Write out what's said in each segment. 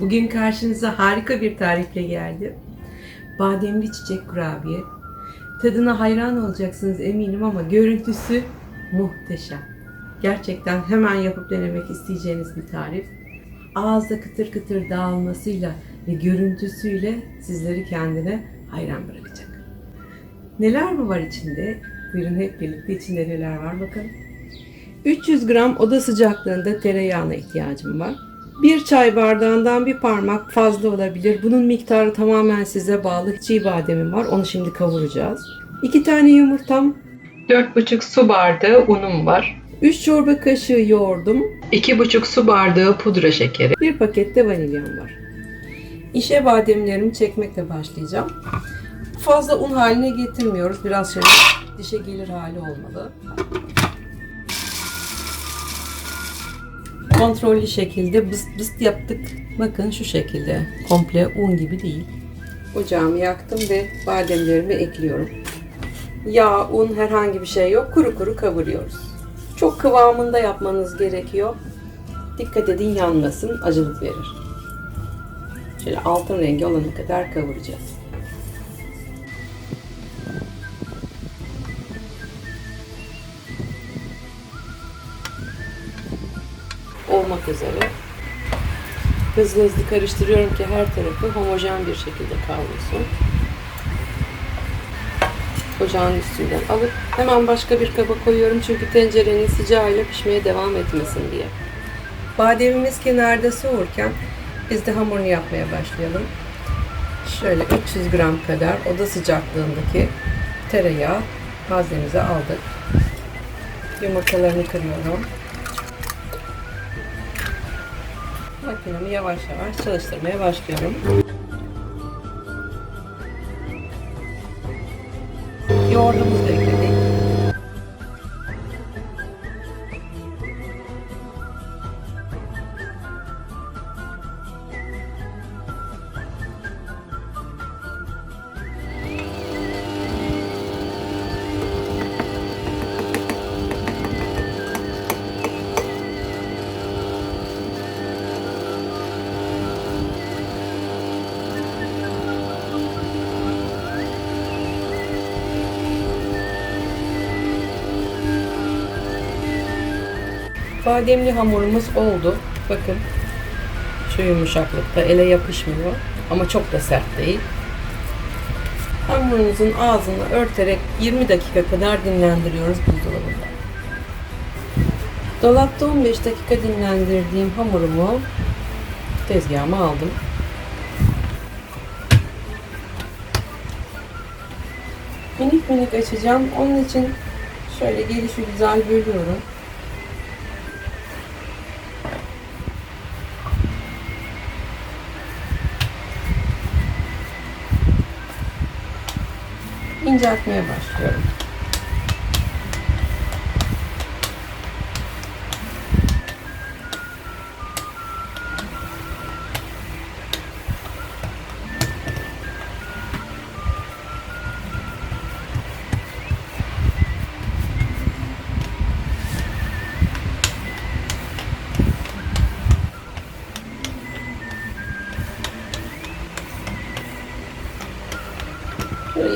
Bugün karşınıza harika bir tarifle geldim. Bademli çiçek kurabiye. Tadına hayran olacaksınız eminim ama görüntüsü muhteşem. Gerçekten hemen yapıp denemek isteyeceğiniz bir tarif. Ağızda kıtır kıtır dağılmasıyla ve görüntüsüyle sizleri kendine hayran bırakacak. Neler mi var içinde? Buyurun hep birlikte içinde neler var bakalım. 300 gram oda sıcaklığında tereyağına ihtiyacım var. Bir çay bardağından bir parmak fazla olabilir. Bunun miktarı tamamen size bağlı. Çiğ bademim var. Onu şimdi kavuracağız. 2 tane yumurtam. 4,5 su bardağı unum var. 3 çorba kaşığı yoğurdum. 2,5 su bardağı pudra şekeri. Bir paket de vanilyam var. İşe bademlerimi çekmekle başlayacağım. Fazla un haline getirmiyoruz. Biraz şöyle dişe gelir hali olmalı. Kontrollü şekilde bıst bıst yaptık. Bakın şu şekilde. Komple un gibi değil. Ocağımı yaktım ve bademlerimi ekliyorum. Yağ, un herhangi bir şey yok. Kuru kuru kavuruyoruz. Çok kıvamında yapmanız gerekiyor. Dikkat edin yanmasın. Acılık verir. Şöyle altın rengi olana kadar kavuracağız. Olmak üzere. Hızlı hızlı karıştırıyorum ki her tarafı homojen bir şekilde kavrulsun. Ocağın üstünden alıp hemen başka bir kaba koyuyorum çünkü tencerenin sıcağıyla pişmeye devam etmesin diye. Bademimiz kenarda soğurken biz de hamurunu yapmaya başlayalım. Şöyle 300 gram kadar oda sıcaklığındaki tereyağı malzememize aldık. Yumurtalarını kırıyorum. Makinemi yavaş yavaş çalıştırmaya başlıyorum. Yoğurdumuzu da Bademli hamurumuz oldu. Bakın şu yumuşaklıkta ele yapışmıyor ama çok da sert değil. Hamurunuzun ağzını örterek 20 dakika kadar dinlendiriyoruz buzdolabında. Dolapta 15 dakika dinlendirdiğim hamurumu tezgahıma aldım. Minik minik açacağım. Onun için şöyle gelişi güzel bölüyorum. İnceltmeye başlıyorum. Şöyle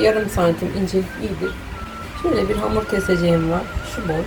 yarım santim incelik iyidir. Şöyle bir hamur keseceğim var. Şu boy.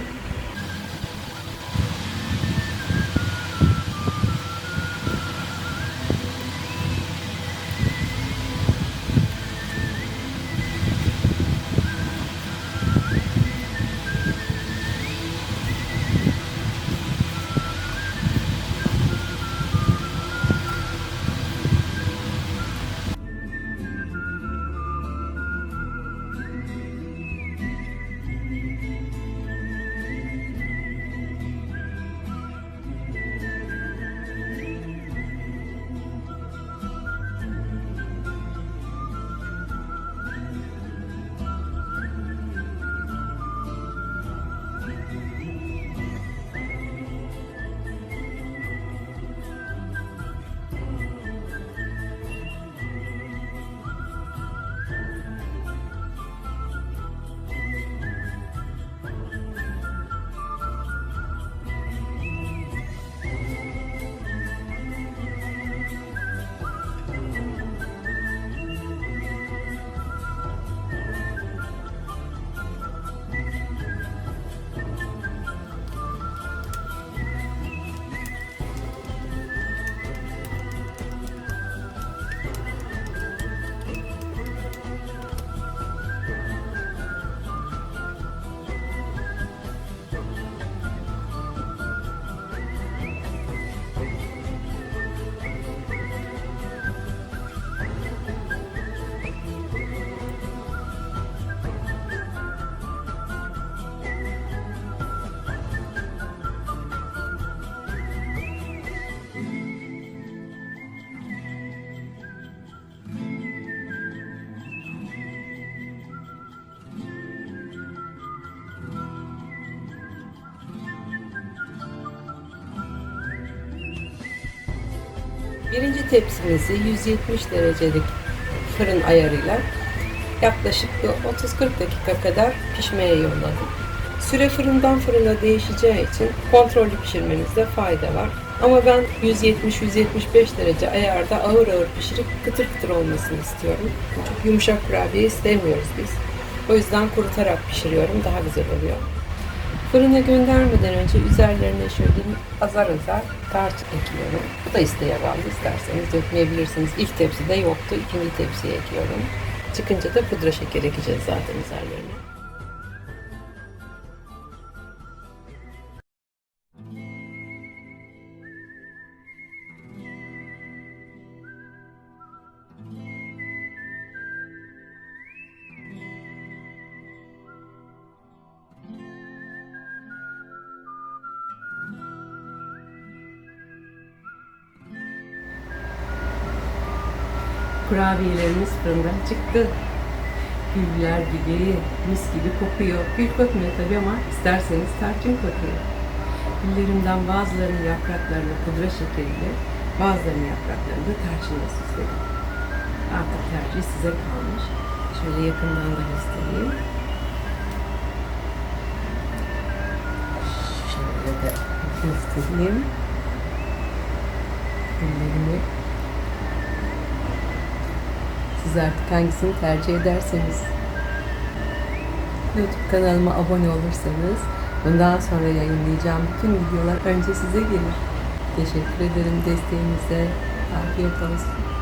Birinci tepsimizi 170 derecelik fırın ayarıyla yaklaşık bir 30-40 dakika kadar pişmeye yolladım. Süre fırından fırına değişeceği için kontrollü pişirmenizde fayda var. Ama ben 170-175 derece ayarda ağır ağır pişirip kıtır kıtır olmasını istiyorum. Çok yumuşak kurabiye istemiyoruz biz. O yüzden kurutarak pişiriyorum. Daha güzel oluyor. Fırına göndermeden önce üzerlerine şöyle azar azar tarçın ekliyorum. Bu da isteğe bağlı. İsterseniz dökmeyebilirsiniz. İlk tepside yoktu. ikinci tepsiye ekliyorum. Çıkınca da pudra şeker ekeceğiz zaten üzerlerine. Kurabiyelerimiz fırından çıktı. Güller gibi, mis gibi kokuyor. Gül kokmuyor tabii ama isterseniz tarçın kokuyor. Güllerimden bazılarının yapraklarını pudra şekeriyle, bazılarının yapraklarını da tarçınla süsledim. Artık tercih size kalmış. Şöyle yakından da göstereyim. Şöyle de göstereyim. Güllerimi siz artık hangisini tercih ederseniz. YouTube kanalıma abone olursanız bundan sonra yayınlayacağım bütün videolar önce size gelir. Teşekkür ederim desteğinize. Afiyet olsun.